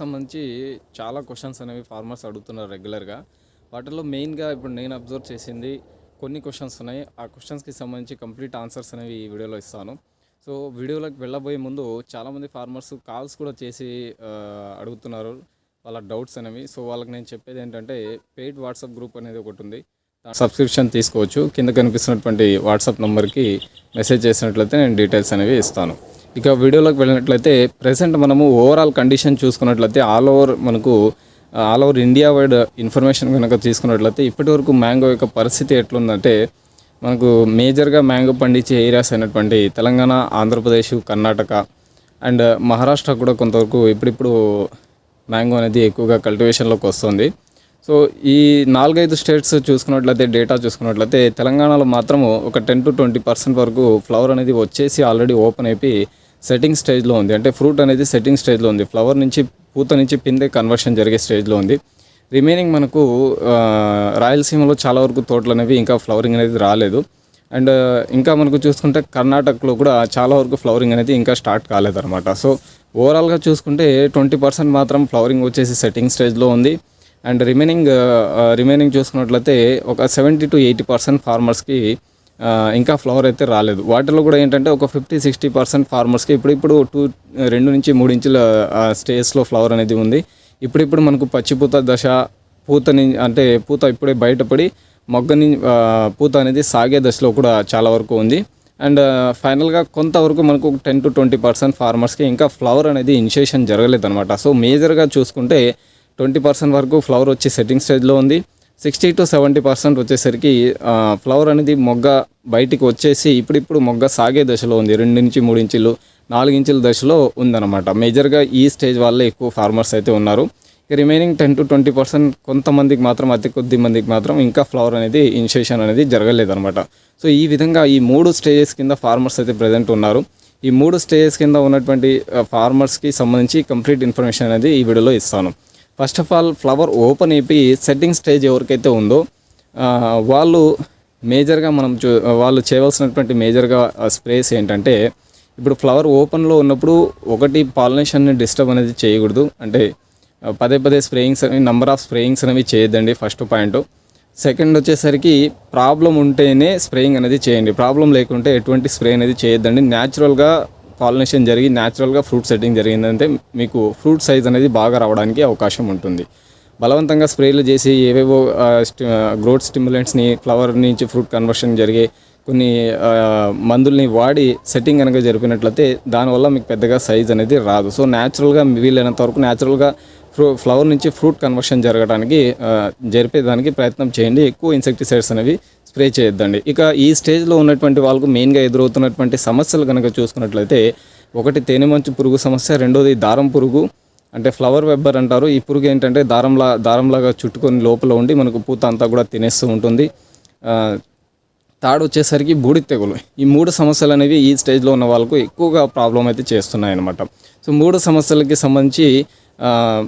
సంబంధించి చాలా క్వశ్చన్స్ అనేవి ఫార్మర్స్ అడుగుతున్నారు రెగ్యులర్గా వాటిలో మెయిన్గా ఇప్పుడు నేను అబ్జర్వ్ చేసింది కొన్ని క్వశ్చన్స్ ఉన్నాయి. ఆ క్వశ్చన్స్కి సంబంధించి కంప్లీట్ ఆన్సర్స్ అనేవి ఈ వీడియోలో ఇస్తాను. సో వీడియోలోకి వెళ్ళబోయే ముందు చాలామంది ఫార్మర్స్ కాల్స్ కూడా చేసి అడుగుతున్నారు. వాళ్ళ డౌట్స్ అనేవి. సో వాళ్ళకి నేను చెప్పేది ఏంటంటే పెయిడ్ వాట్సాప్ గ్రూప్ అనేది ఒకటి ఉంది. సబ్స్క్రిప్షన్ తీసుకోవచ్చు. కింద కనిపిస్తున్నటువంటి వాట్సాప్ నెంబర్కి మెసేజ్ చేసినట్లయితే నేను డీటెయిల్స్ అనేవి ఇస్తాను. ఇక వీడియోలోకి వెళ్ళినట్లయితే ప్రజెంట్ మనము ఓవరాల్ కండిషన్ చూసుకున్నట్లయితే ఆల్ ఓవర్ మనకు all over India wide information కనుక తీసుకున్నట్లయితే ఇప్పటివరకు మ్యాంగో యొక్క పరిస్థితి ఎట్లుందంటే మనకు మేజర్గా మ్యాంగో పండించే ఏరియాస్ అయినటువంటి తెలంగాణ ఆంధ్రప్రదేశ్ కర్ణాటక అండ్ మహారాష్ట్ర కూడా కొంతవరకు ఇప్పుడిప్పుడు మ్యాంగో అనేది ఎక్కువగా కల్టివేషన్లోకి వస్తుంది. సో ఈ నాలుగైదు స్టేట్స్ చూసుకున్నట్లయితే డేటా చూసుకున్నట్లయితే తెలంగాణలో మాత్రము ఒక టెన్ టు ట్వంటీ పర్సెంట్ వరకు ఫ్లవర్ అనేది వచ్చేసి ఆల్రెడీ ఓపెన్ అయిపోయి సెట్టింగ్ స్టేజ్లో ఉంది. అంటే ఫ్రూట్ అనేది సెట్టింగ్ స్టేజ్లో ఉంది. ఫ్లవర్ నుంచి పూత నుంచి పిందే కన్వర్షన్ జరిగే స్టేజ్లో ఉంది. రిమైనింగ్ మనకు రాయలసీమలో చాలా వరకు తోటలు అనేవి ఇంకా ఫ్లవరింగ్ అనేది రాలేదు. అండ్ ఇంకా మనకు చూసుకుంటే కర్ణాటకలో కూడా చాలా వరకు ఫ్లవరింగ్ అనేది ఇంకా స్టార్ట్ కాలేదన్నమాట. సో ఓవరాల్గా చూసుకుంటే ట్వంటీ పర్సెంట్ మాత్రం ఫ్లవరింగ్ వచ్చేసి సెట్టింగ్ స్టేజ్లో ఉంది. అండ్ రిమైనింగ్ రిమైనింగ్ చూసుకున్నట్లయితే ఒక సెవెంటీ టు ఎయిటీ పర్సెంట్ ఫార్మర్స్కి ఇంకా ఫ్లవర్ అయితే రాలేదు. వాటిలో కూడా ఏంటంటే ఒక ఫిఫ్టీ సిక్స్టీ పర్సెంట్ ఫార్మర్స్కి ఇప్పుడు ఇప్పుడు టూ రెండు నుంచి మూడు ఇంచుల స్టేజ్లో ఫ్లవర్ అనేది ఉంది. ఇప్పుడిప్పుడు మనకు పచ్చిపూత దశ పూతని అంటే పూత ఇప్పుడే బయటపడి మొగ్గని పూత అనేది సాగే దశలో కూడా చాలా వరకు ఉంది. అండ్ ఫైనల్గా కొంతవరకు మనకు టెన్ టు ట్వంటీ పర్సెంట్ ఫార్మర్స్కి ఇంకా ఫ్లవర్ అనేది ఇనిషియేషన్ జరగలేదు అనమాట సో మేజర్గా చూసుకుంటే ట్వంటీ పర్సెంట్ వరకు ఫ్లవర్ వచ్చి సెట్టింగ్ స్టేజ్లో ఉంది. సిక్స్టీ టు సెవెంటీ పర్సెంట్ వచ్చేసరికి ఫ్లవర్ అనేది మొగ్గ బయటికి వచ్చేసి ఇప్పుడిప్పుడు మొగ్గ సాగే దశలో ఉంది. రెండు నుంచి మూడు ఇంచులు నాలుగు ఇంచుల దశలో ఉందన్నమాట. మేజర్గా ఈ స్టేజ్ వాళ్ళే ఎక్కువ ఫార్మర్స్ అయితే ఉన్నారు. ఇక remaining ten to twenty percent కొంతమందికి మాత్రం అతి కొద్ది మందికి మాత్రం ఇంకా ఫ్లవర్ అనేది ఇనిషియేషన్ అనేది జరగలేదన్నమాట. సో ఈ విధంగా ఈ మూడు స్టేజెస్ కింద ఫార్మర్స్ అయితే ప్రజెంట్ ఉన్నారు. ఈ మూడు స్టేజెస్ కింద ఉన్నటువంటి ఫార్మర్స్కి సంబంధించి కంప్లీట్ ఇన్ఫర్మేషన్ అనేది ఈ వీడియోలో ఇస్తాను. First of all flower open అయిపోయి సెట్టింగ్ స్టేజ్ ఎవరికైతే ఉందో వాళ్ళు మేజర్గా మనం చూ వాళ్ళు చేయవలసినటువంటి మేజర్గా స్ప్రేస్ ఏంటంటే ఇప్పుడు ఫ్లవర్ ఓపెన్లో ఉన్నప్పుడు ఒకటి పాలినేషన్ని డిస్టర్బ్ అనేది చేయకూడదు. అంటే పదే పదే స్ప్రేయింగ్స్ అనేవి నెంబర్ ఆఫ్ స్ప్రేయింగ్స్ అనేవి చేయొద్దండి ఫస్ట్ పాయింట్. సెకండ్ వచ్చేసరికి ప్రాబ్లం ఉంటేనే స్ప్రేయింగ్ అనేది చేయండి. ప్రాబ్లం లేకుంటే ఎటువంటి స్ప్రే అనేది చేయొద్దండి. న్యాచురల్గా పాలినేషన్ జరిగి న్యాచురల్గా ఫ్రూట్ సెట్టింగ్ జరిగిందంటే మీకు ఫ్రూట్ సైజ్ అనేది బాగా రావడానికి అవకాశం ఉంటుంది. బలవంతంగా స్ప్రేలు చేసి ఏవేవో గ్రోత్ స్టిమ్యులెంట్స్ని ఫ్లవర్ నుంచి ఫ్రూట్ కన్వర్షన్ జరిగే కొన్ని మందుల్ని వాడి సెట్టింగ్ కనుక జరిపినట్లయితే దానివల్ల మీకు పెద్దగా సైజ్ అనేది రాదు. సో న్యాచురల్గా వీలైనంత వరకు న్యాచురల్గా ఫ్రూ ఫ్లవర్ నుంచి ఫ్రూట్ కన్వర్షన్ జరగడానికి జరిపేదానికి ప్రయత్నం చేయండి. ఎక్కువ ఇన్సెక్టిసైడ్స్ అనేవి స్ప్రే చేయొద్దండి. ఇక ఈ స్టేజ్లో ఉన్నటువంటి వాళ్ళకు మెయిన్గా ఎదురవుతున్నటువంటి సమస్యలు కనుక చూసుకున్నట్లయితే ఒకటి తేనె మంచు పురుగు సమస్య రెండోది దారం పురుగు. అంటే ఫ్లవర్ వెబ్బర్ అంటారు. ఈ పురుగు ఏంటంటే దారంలా దారంలాగా చుట్టుకొని లోపల ఉండి మనకు పూత అంతా కూడా తినేస్తూ ఉంటుంది. థర్డ్ వచ్చేసరికి బూడిద తెగులు. ఈ మూడు సమస్యలు అనేవి ఈ స్టేజ్లో ఉన్న వాళ్ళకు ఎక్కువగా ప్రాబ్లం అయితే చేస్తున్నాయి అన్నమాట సో మూడు సమస్యలకి సంబంధించి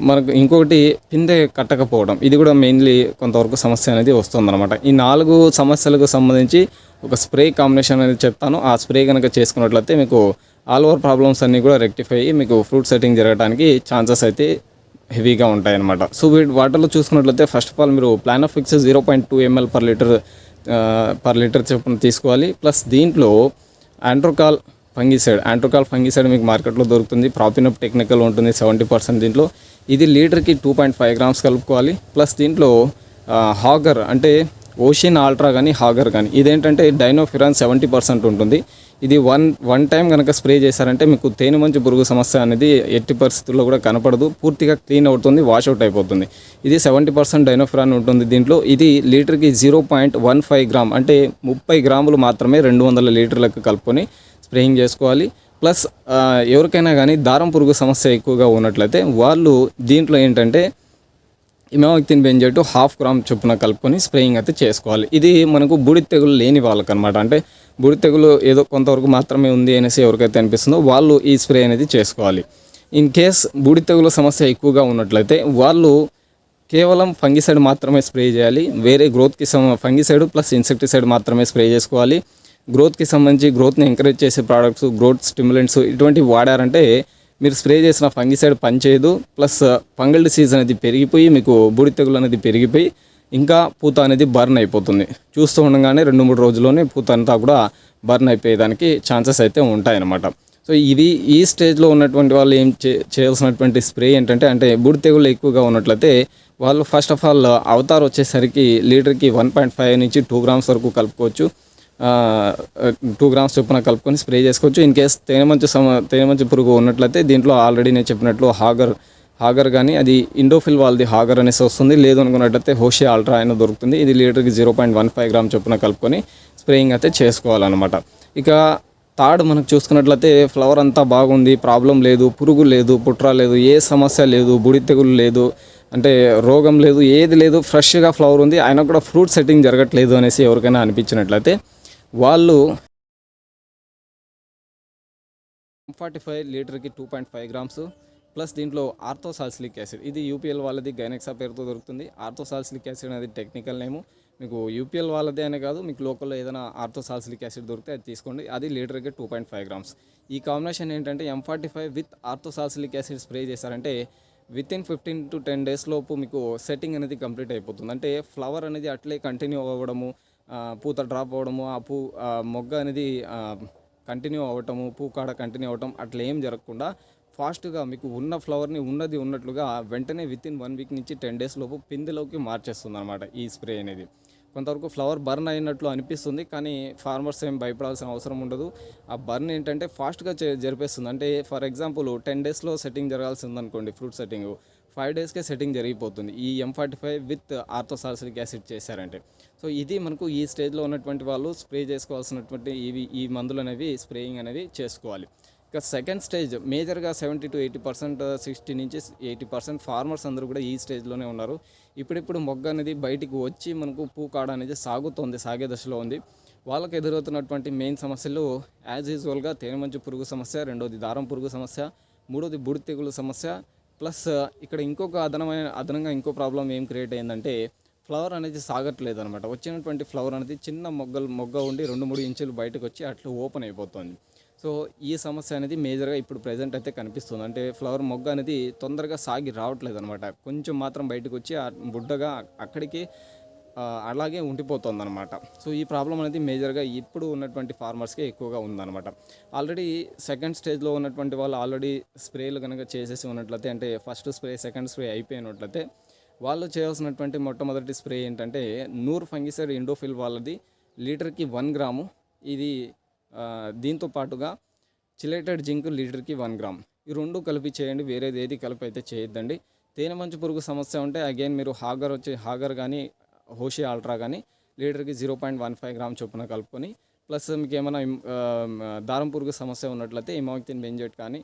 మనకు ఇంకొకటి పిందె కట్టకపోవడం. ఇది కూడా మెయిన్లీ కొంతవరకు సమస్య అనేది వస్తుందన్నమాట. ఈ నాలుగు సమస్యలకు సంబంధించి ఒక స్ప్రే కాంబినేషన్ అనేది చెప్తాను. ఆ స్ప్రే కనుక చేసుకున్నట్లయితే మీకు ఆల్ ఓవర్ ప్రాబ్లమ్స్ అన్నీ కూడా రెక్టిఫై అయ్యి మీకు ఫ్రూట్ సెట్టింగ్ జరగడానికి ఛాన్సెస్ అయితే హెవీగా ఉంటాయి అనమాట సో వీటి వాటర్లో చూసుకున్నట్లయితే ఫస్ట్ ఆఫ్ ఆల్ మీరు Planofix zero point two ML per litre per litre చొప్పున తీసుకోవాలి. ప్లస్ దీంట్లో ఆండ్రోకాల్ ఫంగిసైడ్ ఆంట్రోకాల్ ఫంగిసైడ్ మీకు మార్కెట్లో దొరుకుతుంది. ప్రాపినప్ టెక్నికల్ ఉంటుంది సెవెంటీ పర్సెంట్ దీంట్లో. ఇది లీటర్కి టూ పాయింట్ ఫైవ్ గ్రామ్స్ కలుపుకోవాలి. ప్లస్ దీంట్లో హాగర్ అంటే ఓషియన్ ఆల్ట్రా కానీ హాగర్ కానీ ఇదేంటంటే డైనోఫిరాన్ సెవెంటీ పర్సెంట్ ఉంటుంది. ఇది వన్ వన్ టైం కనుక స్ప్రే చేశారంటే మీకు తేనె మంచు పురుగు సమస్య అనేది ఎట్టి పరిస్థితుల్లో కూడా కనపడదు. పూర్తిగా క్లీన్ అవుతుంది వాష్ అవుట్ అయిపోతుంది. ఇది సెవెంటీ పర్సెంట్ డైనోఫిరాన్ ఉంటుంది దీంట్లో. ఇది లీటర్కి zero point one five gram అంటే ముప్పై గ్రాములు మాత్రమే రెండు వందల లీటర్లకు కలుపుకొని స్ప్రేయింగ్ చేసుకోవాలి. ప్లస్ ఎవరికైనా కానీ దారం పురుగు సమస్య ఎక్కువగా ఉన్నట్లయితే వాళ్ళు దీంట్లో ఏంటంటే ఇమాక్తిన్ బెంజేట్ హాఫ్ గ్రామ్ చొప్పున కలుపుకొని స్ప్రేయింగ్ అయితే చేసుకోవాలి. ఇది మనకు బుడి తెగులు లేని వాళ్ళకనమాట అంటే బుడి తెగులు ఏదో కొంతవరకు మాత్రమే ఉంది అనేసి ఎవరికైతే అనిపిస్తుందో వాళ్ళు ఈ స్ప్రే అనేది చేసుకోవాలి. ఇన్ కేస్ బుడి తెగులు సమస్య ఎక్కువగా ఉన్నట్లయితే వాళ్ళు కేవలం ఫంగిసైడ్ మాత్రమే స్ప్రే చేయాలి. వేరే గ్రోత్కి ఫంగిసైడ్ ప్లస్ ఇన్సెక్టిసైడ్ మాత్రమే స్ప్రే చేసుకోవాలి. గ్రోత్కి సంబంధించి గ్రోత్ని ఎంకరేజ్ చేసే ప్రోడక్ట్స్ గ్రోత్ స్టిమ్యులెంట్స్ ఇటువంటివి వాడారంటే మీరు స్ప్రే చేసిన ఫంగిసైడ్ పనిచేయదు ప్లస్ ఫంగల్ డిసీజ్ అనేది పెరిగిపోయి మీకు బూడి తెగులు అనేది పెరిగిపోయి ఇంకా పూత అనేది బర్న్ అయిపోతుంది. చూస్తూ ఉండగానే రెండు మూడు రోజుల్లోనే పూత అంతా కూడా బర్న్ అయిపోయేదానికి ఛాన్సెస్ అయితే ఉంటాయన్నమాట. సో ఇది ఈ స్టేజ్లో ఉన్నటువంటి వాళ్ళు ఏం చే చేయాల్సినటువంటి స్ప్రే ఏంటంటే అంటే బూడి తెగులు ఎక్కువగా ఉన్నట్లయితే వాళ్ళు ఫస్ట్ ఆఫ్ ఆల్ అవతార్ వచ్చేసరికి లీటర్కి వన్ పాయింట్ ఫైవ్ నుంచి టూ గ్రామ్స్ వరకు కలుపుకోవచ్చు. టూ గ్రామ్స్ చొప్పున కలుపుకొని స్ప్రే చేసుకోవచ్చు. ఇన్ కేస్ తేనెమంచు సమ తేనెమంచు పురుగు ఉన్నట్లయితే దీంట్లో ఆల్రెడీ నేను చెప్పినట్లు హాగర్ హాగర్ కానీ అది ఇండోఫిల్ వాళ్ళది హాగర్ అనేసి వస్తుంది. లేదు అనుకున్నట్లయితే హోషే ఆల్ట్రా అయినా దొరుకుతుంది. ఇది లీటర్కి zero point one five gram చొప్పున కలుపుకొని స్ప్రేయింగ్ అయితే చేసుకోవాలన్నమాట. ఇక తాడు మనకు చూసుకున్నట్లయితే ఫ్లవర్ అంతా బాగుంది ప్రాబ్లం లేదు పురుగు లేదు పుట్ర లేదు ఏ సమస్య లేదు బుడి తెగులు లేదు అంటే రోగం లేదు ఏది లేదు ఫ్రెష్గా ఫ్లవర్ ఉంది అయినా కూడా ఫ్రూట్ సెట్టింగ్ జరగట్లేదు అనేసి ఎవరికైనా అనిపించినట్లయితే వాళ్ళు ఫార్టీ ఫైవ్ లీటర్కి two point five grams plus దీంట్లో ఆర్థోసాల్సిలిక్ యాసిడ్. ఇది యూపీఎల్ వాళ్ళది గైనెక్సా పేరుతో దొరుకుతుంది. ఆర్థోసాల్సిలిక్ యాసిడ్ అనేది టెక్నికల్ నేము. మీకు యూపీఎల్ వాళ్ళదే అనే కాదు మీకు లోకల్లో ఏదైనా ఆర్థోసాల్సిలిక్ యాసిడ్ దొరికితే అది తీసుకోండి. అది లీటర్కి టూ పాయింట్ ఫైవ్ గ్రామ్స్. ఈ కాంబినేషన్ ఏంటంటే M forty five with orthosilicic acid spray చేశారంటే within fifteen to ten days లోపు మీకు సెట్టింగ్ అనేది కంప్లీట్ అయిపోతుంది. అంటే ఫ్లవర్ అనేది అట్లే కంటిన్యూ అవ్వడము పూత డ్రాప్ అవ్వడము ఆ పూ మొగ్గ అనేది కంటిన్యూ అవ్వటము పూ కాడ కంటిన్యూ అవ్వటం అట్లా ఏం జరగకుండా ఫాస్ట్గా మీకు ఉన్న ఫ్లవర్ని ఉన్నది ఉన్నట్లుగా వెంటనే విత్ ఇన్ వన్ వీక్ నుంచి టెన్ డేస్ లోపు పిందెలోకి మార్చేస్తుంది అనమాట ఈ స్ప్రే అనేది. కొంతవరకు ఫ్లవర్ బర్న్ అయినట్లు అనిపిస్తుంది కానీ ఫార్మర్స్ ఏం భయపడాల్సిన అవసరం ఉండదు. ఆ బర్న్ ఏంటంటే ఫాస్ట్గా జరిపేస్తుంది. అంటే ఫర్ ఎగ్జాంపుల్ టెన్ డేస్లో సెట్టింగ్ జరగాల్సి ఉందనుకోండి ఫ్రూట్ సెట్టింగ్ ఫైవ్ డేస్కే సెట్టింగ్ జరిగిపోతుంది. ఈ M forty five with orthosilicic acid చేశారంటే. సో ఇది మనకు ఈ స్టేజ్లో ఉన్నటువంటి వాళ్ళు స్ప్రే చేసుకోవాల్సినటువంటి ఇవి ఈ మందులు అనేవి స్ప్రేయింగ్ అనేవి చేసుకోవాలి. ఇక సెకండ్ స్టేజ్ మేజర్గా seventy to eighty percent sixty నుంచి ఎయిటీ పర్సెంట్ ఫార్మర్స్ అందరూ కూడా ఈ స్టేజ్లోనే ఉన్నారు. ఇప్పుడిప్పుడు మొగ్గ అనేది బయటికి వచ్చి మనకు పూ కాడ అనేది సాగుతోంది సాగే దశలో ఉంది. వాళ్ళకి ఎదురవుతున్నటువంటి మెయిన్ సమస్యలు యాజ్ యూజువల్గా తేనెమంచు పురుగు సమస్య రెండోది దారం పురుగు సమస్య మూడోది బుడి తెగులు సమస్య ప్లస్ ఇక్కడ ఇంకొక అదనమైన అదనంగా ఇంకో ప్రాబ్లం ఏం క్రియేట్ అయిందంటే ఫ్లవర్ అనేది సాగట్లేదు అనమాట వచ్చినటువంటి ఫ్లవర్ అనేది చిన్న మొగ్గలు మొగ్గ ఉండి రెండు మూడు ఇంచులు బయటకు వచ్చి అట్లా ఓపెన్ అయిపోతుంది. సో ఈ సమస్య అనేది మేజర్గా ఇప్పుడు ప్రజెంట్ అయితే కనిపిస్తుంది. అంటే ఫ్లవర్ మొగ్గ అనేది తొందరగా సాగి రావట్లేదు అనమాట కొంచెం మాత్రం బయటకు వచ్చి బుడ్డగా అక్కడికి అలాగే ఉండిపోతుంది అనమాట సో ఈ ప్రాబ్లం అనేది మేజర్గా ఇప్పుడు ఉన్నటువంటి ఫార్మర్స్కే ఎక్కువగా ఉందన్నమాట. ఆల్రెడీ సెకండ్ స్టేజ్లో ఉన్నటువంటి వాళ్ళు ఆల్రెడీ స్ప్రేలు కనుక చేసేసి ఉన్నట్లయితే అంటే ఫస్ట్ స్ప్రే సెకండ్ స్ప్రే అయిపోయినట్లయితే వాళ్ళు చేయాల్సినటువంటి మొట్టమొదటి స్ప్రే ఏంటంటే నూరు ఫంగిసైడ్ ఇండోఫిల్ వాళ్ళది లీటర్కి వన్ గ్రాము. ఇది దీంతో పాటుగా చిలేటెడ్ జింక్ లీటర్కి వన్ గ్రామ్. ఈ రెండు కలిపి చేయండి వేరేది ఏది కలిపి అయితే చేయొద్దండి. తేనె మంచు పురుగు సమస్య ఉంటే అగైన్ మీరు హాగర్ వచ్చి హాగర్ కానీ హోషి ఆల్ట్రా కానీ లీటర్కి zero point one five gram చొప్పున కలుపుకొని ప్లస్ మీకు ఏమైనా దారం పురుగు సమస్య ఉన్నట్లయితే ఇమాక్తిన్ బెంజెట్ కానీ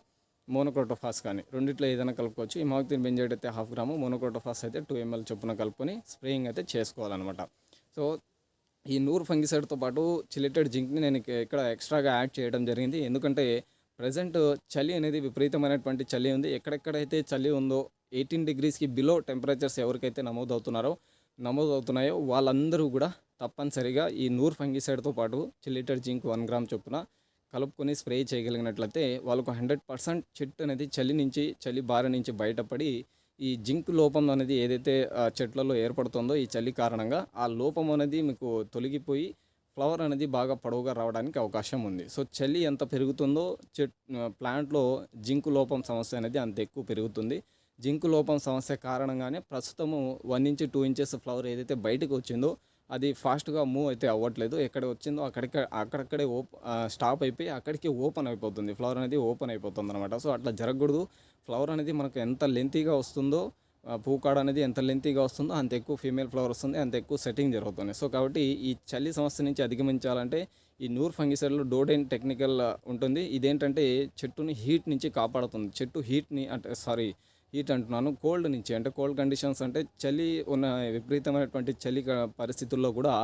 మోనోక్రోటోఫాస్ కానీ రెండిట్లో ఏదైనా కలుపుకోవచ్చు. ఇమాక్తిన్ బెంజెట్ అయితే హాఫ్ గ్రాము మోనోక్రోటోఫాస్ అయితే టూ ఎంఎల్ చొప్పున కలుపుకొని స్ప్రేయింగ్ అయితే చేసుకోవాలన్నమాట. సో ఈ నూరు ఫంగిసైడ్తో పాటు చిలిటెడ్ జింక్ని నేను ఇక్కడ ఎక్స్ట్రాగా యాడ్ చేయడం జరిగింది. ఎందుకంటే ప్రజెంట్ చలి అనేది విపరీతమైనటువంటి చలి ఉంది. ఎక్కడెక్కడైతే చలి ఉందో ఎయిటీన్ డిగ్రీస్కి బిలో టెంపరేచర్స్ ఎవరికైతే నమోదవుతున్నారో నమోదవుతున్నాయో వాళ్ళందరూ కూడా తప్పనిసరిగా ఈ నూరు ఫంగిసైడ్తో పాటు చిల్లీటర్ జింక్ వన్ గ్రామ్ చొప్పున కలుపుకొని స్ప్రే చేయగలిగినట్లయితే వాళ్ళకు హండ్రెడ్ పర్సెంట్ చెట్టు అనేది చలి నుంచి చలి బారి నుంచి బయటపడి ఈ జింక్ లోపం అనేది ఏదైతే చెట్లలో ఏర్పడుతుందో ఈ చలి కారణంగా ఆ లోపం అనేది మీకు తొలగిపోయి ఫ్లవర్ అనేది బాగా పొడవుగా రావడానికి అవకాశం ఉంది. సో చలి ఎంత పెరుగుతుందో చెట్ ప్లాంట్లో జింక్ లోపం సమస్య అనేది అంత ఎక్కువ పెరుగుతుంది. జింక్ లోపం సమస్య కారణంగానే ప్రస్తుతము one inch two inches flower ఏదైతే బయటకు వచ్చిందో అది ఫాస్ట్గా మూవ్ అయితే అవ్వట్లేదు. ఎక్కడ వచ్చిందో అక్కడికి అక్కడక్కడే ఓప్ స్టాప్ అయిపోయి అక్కడికి ఓపెన్ అయిపోతుంది. ఫ్లవర్ అనేది ఓపెన్ అయిపోతుంది అనమాట సో అట్లా జరగకూడదు. ఫ్లవర్ అనేది మనకు ఎంత లెంతీగా వస్తుందో పూకాడ అనేది ఎంత లెంతీగా వస్తుందో అంత ఎక్కువ ఫీమేల్ ఫ్లవర్ వస్తుంది అంత ఎక్కువ సెట్టింగ్ జరుగుతుంది. సో కాబట్టి ఈ చలి సమస్య నుంచి అధిగమించాలంటే ఈ నూర్ ఫంగిసైడ్లో డోడైన్ టెక్నికల్ ఉంటుంది. ఇదేంటంటే చెట్టుని హీట్ నుంచి కాపాడుతుంది. చెట్టు హీట్ని అంటే సారీ హీట్ అంటున్నాను. కోల్డ్ నుంచి అంటే కోల్డ్ కండిషన్స్ అంటే చలి ఉన్న విపరీతమైనటువంటి చలి పరిస్థితుల్లో కూడా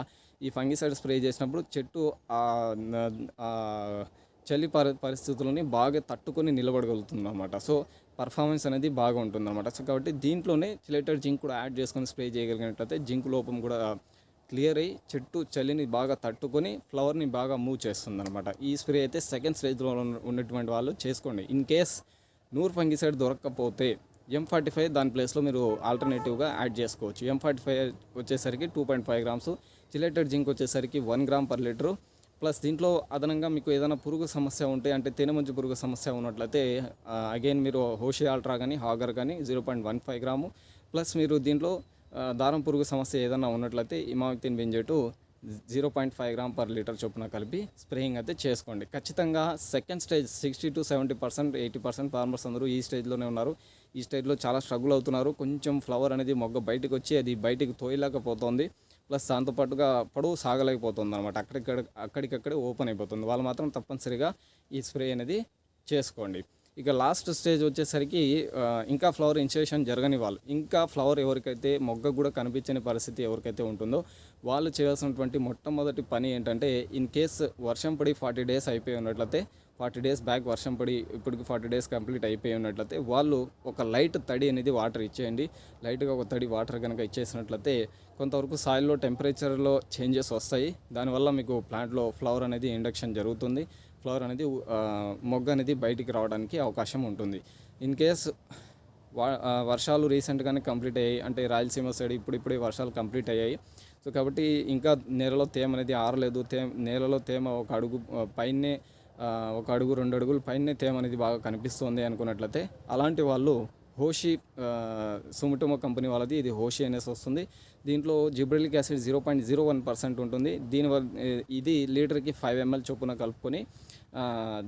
ఈ ఫంగిసైడ్ స్ప్రే చేసినప్పుడు చెట్టు చలి పరి పరిస్థితులని బాగా తట్టుకొని నిలబడగలుగుతుంది అనమాట సో పర్ఫార్మెన్స్ అనేది బాగా ఉంటుంది అనమాట సో కాబట్టి దీంట్లోనే చిలేటర్ జింక్ కూడా యాడ్ చేసుకొని స్ప్రే చేయగలిగినట్లయితే జింక్ లోపం కూడా క్లియర్ అయ్యి చెట్టు చలిని బాగా తట్టుకొని ఫ్లవర్ని బాగా మూవ్ చేస్తుంది అనమాట ఈ స్ప్రే అయితే సెకండ్ స్టేజ్లో ఉన్నటువంటి వాళ్ళు చేసుకోండి. ఇన్ కేస్ నూర్ ఫంగిసైడ్ దొరకకపోతే ఎం ఫార్టీ ఫైవ్ దాని ప్లేస్లో మీరు ఆల్టర్నేటివ్గా యాడ్ చేసుకోవచ్చు. ఎం ఫార్టీ ఫైవ్ వచ్చేసరికి two point five grams chelated zinc వచ్చేసరికి one gram per litre plus దీంట్లో అదనంగా మీకు ఏదైనా పురుగు సమస్య ఉంటే అంటే తేనెమంచు పురుగు సమస్య ఉన్నట్లయితే అగైన్ మీరు హోషి ఆల్ట్రా కానీ హాగర్ కానీ zero point one five gram plus మీరు దీంట్లో దారం పురుగు సమస్య ఏదైనా ఉన్నట్లయితే emamectin benzoate zero point five gram per litre చొప్పున కలిపి స్ప్రేయింగ్ అయితే చేసుకోండి. ఖచ్చితంగా second stage sixty to seventy percent eighty percent farmers అందరూ ఈ స్టేజ్లోనే ఉన్నారు. ఈ స్టేజ్లో చాలా స్ట్రగుల్ అవుతున్నారు. కొంచెం ఫ్లవర్ అనేది మొగ్గ బయటకు వచ్చి అది బయటికి తోయలేకపోతుంది. ప్లస్ దాంతోపాటుగా పొడవు సాగలేకపోతుంది అనమాట అక్కడిక్కడ అక్కడికక్కడే ఓపెన్ అయిపోతుంది. వాళ్ళు మాత్రం తప్పనిసరిగా ఈ స్ప్రే అనేది చేసుకోండి. ఇక లాస్ట్ స్టేజ్ వచ్చేసరికి ఇంకా ఫ్లవర్ ఇన్సేషన్ జరగని వాళ్ళు ఇంకా ఫ్లవర్ ఎవరికైతే మొగ్గ కూడా కనిపించని పరిస్థితి ఎవరికైతే ఉంటుందో వాళ్ళు చేయాల్సినటువంటి మొట్టమొదటి పని ఏంటంటే ఇన్ కేస్ వర్షం పడి ఫార్టీ డేస్ అయిపోయి ఉన్నట్లయితే ఫార్టీ డేస్ బ్యాక్ వర్షం పడి ఇప్పటికి ఫార్టీ డేస్ కంప్లీట్ అయిపోయి ఉన్నట్లయితే వాళ్ళు ఒక లైట్ తడి అనేది వాటర్ ఇచ్చేయండి. లైట్గా ఒక తడి వాటర్ కనుక ఇచ్చేసినట్లయితే కొంతవరకు సాయిల్లో టెంపరేచర్లో చేంజెస్ వస్తాయి. దానివల్ల మీకు ప్లాంట్లో ఫ్లవర్ అనేది ఇండక్షన్ జరుగుతుంది. ఫ్లవర్ అనేది మొగ్గ అనేది బయటికి రావడానికి అవకాశం ఉంటుంది. ఇన్ కేస్ వర్షాలు రీసెంట్గానే కంప్లీట్ అయ్యాయి అంటే రాయలసీమ సైడ్ ఇప్పుడు ఇప్పుడే వర్షాలు కంప్లీట్ అయ్యాయి. సో కాబట్టి ఇంకా నేలలో తేమ అనేది ఆరలేదు. తేమ నేలలో తేమ ఒక అడుగు పైనే ఒక అడుగు రెండు అడుగులు పైనే తేమ అనేది బాగా కనిపిస్తుంది అనుకున్నట్లయితే అలాంటి వాళ్ళు హోషి ఆ, సుమిటోమో కంపెనీ వాళ్ళది ఇది హోషి అనేసి వస్తుంది. దీంట్లో gibberellic acid zero point zero one percent ఉంటుంది. దీనివల్ల ఇది లీటర్కి ఫైవ్ ఎంఎల్ చొప్పున కలుపుకొని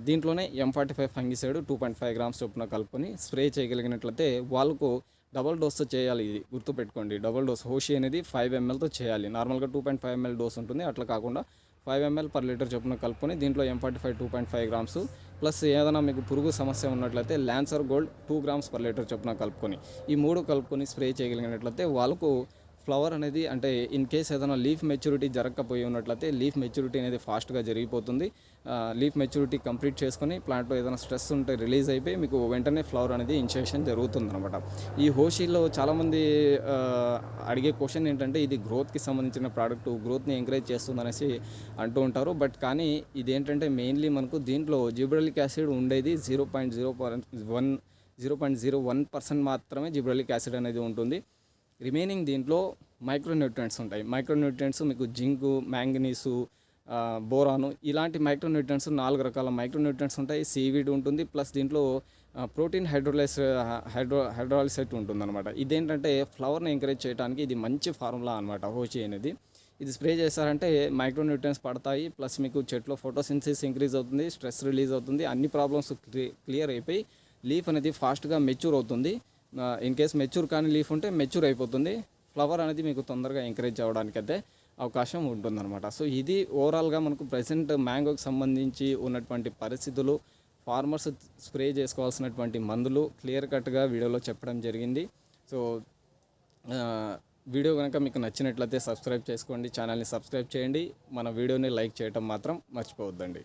దీంట్లోనే M forty five fungicide two point five grams చొప్పున కలుపుకొని స్ప్రే చేయగలిగినట్లయితే వాళ్ళకు డబల్ డోస్తో చేయాలి ఇది గుర్తుపెట్టుకోండి. డబల్ డోస్ హోషి అనేది ఫైవ్ ఎంఎల్తో చేయాలి. నార్మల్గా two point five ML dose ఉంటుంది. అట్లా కాకుండా ఫైవ్ ఎంఎల్ పర్ లీటర్ చొప్పున కలుపుకొని దీంట్లో M forty five two point five grams plus ఏదైనా మీకు పురుగు సమస్య ఉన్నట్లయితే Lancer gold two grams per litre చొప్పున కలుపుకొని ఈ మూడు కలుపుకొని స్ప్రే చేయగలిగినట్లయితే వాళ్ళకు ఫ్లవర్ అనేది అంటే ఇన్ కేస్ ఏదైనా లీఫ్ మెచ్యూరిటీ జరగకపోయి ఉన్నట్లయితే లీఫ్ మెచ్యూరిటీ అనేది ఫాస్ట్గా జరిగిపోతుంది. లీఫ్ మెచ్యూరిటీ కంప్లీట్ చేసుకొని ప్లాంట్లో ఏదైనా స్ట్రెస్ ఉంటే రిలీజ్ అయిపోయి మీకు వెంటనే ఫ్లవర్ అనేది ఇన్షేషన్ జరుగుతుంది అనమాట ఈ హోషీలో చాలామంది అడిగే క్వశ్చన్ ఏంటంటే ఇది గ్రోత్కి సంబంధించిన ప్రోడక్ట్ గ్రోత్ని ఎంకరేజ్ చేస్తుంది అనేసి అంటూ ఉంటారు. బట్ కానీ ఇదేంటంటే మెయిన్లీ మనకు దీంట్లో జిబ్రలిక్ యాసిడ్ ఉండేది zero point zero one zero point zero one percent మాత్రమే జిబ్రలిక్ యాసిడ్ అనేది ఉంటుంది. రిమైనింగ్ దీంట్లో మైక్రోన్యూట్రియంట్స్ ఉంటాయి. మైక్రోన్యూట్రియంట్స్ మీకు జింకు మ్యాంగనీసు బోరాను. ఇలాంటి మైక్రోన్యూట్రియంట్స్ నాలుగు రకాల మైక్రోన్యూట్రియంట్స్ ఉంటాయి. సీవీడ్ ఉంటుంది ప్లస్ దీంట్లో ప్రోటీన్ హైడ్రోలైస్ హైడ్రో హైడ్రాలిసైట్ ఉంటుందన్నమాట. ఇదేంటంటే ఫ్లవర్ని ఎంకరేజ్ చేయడానికి ఇది మంచి ఫార్ములా అనమాట హోచి అనేది. ఇది స్ప్రే చేశారంటే మైక్రోన్యూట్రియన్స్ పడతాయి ప్లస్ మీకు చెట్లో ఫోటోసిన్సిస్ ఇంక్రీజ్ అవుతుంది స్ట్రెస్ రిలీజ్ అవుతుంది అన్ని ప్రాబ్లమ్స్ క్లియర్ అయిపోయి లీఫ్ అనేది ఫాస్ట్గా మెచ్యూర్ అవుతుంది. ఇన్ కేస్ మెచ్యూర్ కానీ లీఫ్ ఉంటే మెచ్యూర్ అయిపోతుంది. ఫ్లవర్ అనేది మీకు తొందరగా ఎంకరేజ్ అవ్వడానికి అయితే అవకాశం ఉంటుందన్నమాట. సో ఇది ఓవరాల్గా మనకు ప్రజెంట్ మ్యాంగోకి సంబంధించి ఉన్నటువంటి పరిస్థితులు ఫార్మర్స్ స్ప్రే చేసుకోవాల్సినటువంటి మందులు క్లియర్ కట్గా వీడియోలో చెప్పడం జరిగింది. సో వీడియో కనుక మీకు నచ్చినట్లయితే సబ్స్క్రైబ్ చేసుకోండి ఛానల్ని సబ్స్క్రైబ్ చేయండి. మన వీడియోని లైక్ చేయటం మాత్రం మర్చిపోవద్దండి.